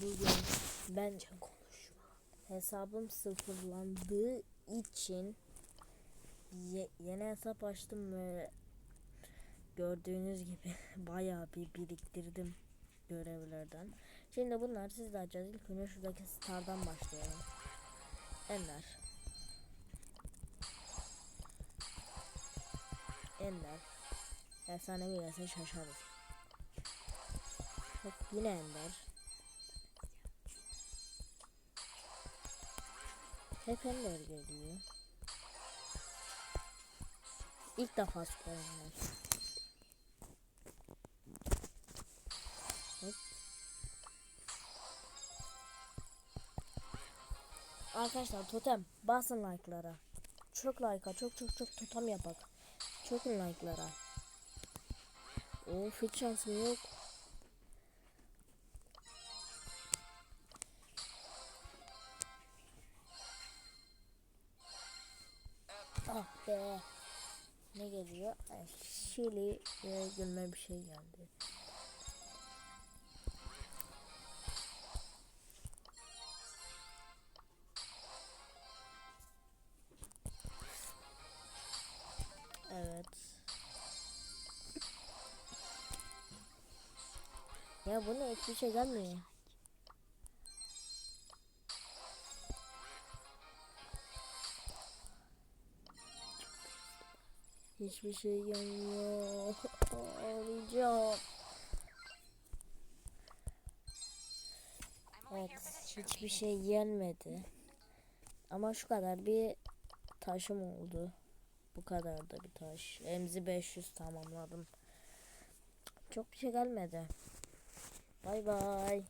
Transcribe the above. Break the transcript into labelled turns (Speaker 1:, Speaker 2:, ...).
Speaker 1: bugün ben hesabım sıfırlandığı için ye- yeni hesap açtım ve gördüğünüz gibi bayağı bir biriktirdim görevlerden. Şimdi bunlar siz de açacağız. İlk önce şuradaki stardan başlayalım. Ender. Ender. Efsanevi gelse şaşarız. Bak yine Ender. Hep geliyor. İlk defa. Hop. Arkadaşlar totem basın like'lara. Çok like'a çok çok çok totem yapak. Çok like'lara. Of hiç şansım yok. Ah be. Ne geliyor? Şili ve gülme bir şey geldi. Evet. Ya bu ne hiçbir şey gelmiyor. Hiçbir şey gelmiyor. Ağlayacağım. Evet, hiçbir şey gelmedi. Ama şu kadar bir taşım oldu. Bu kadar da bir taş. Emzi 500 tamamladım. Çok bir şey gelmedi. Bay bay.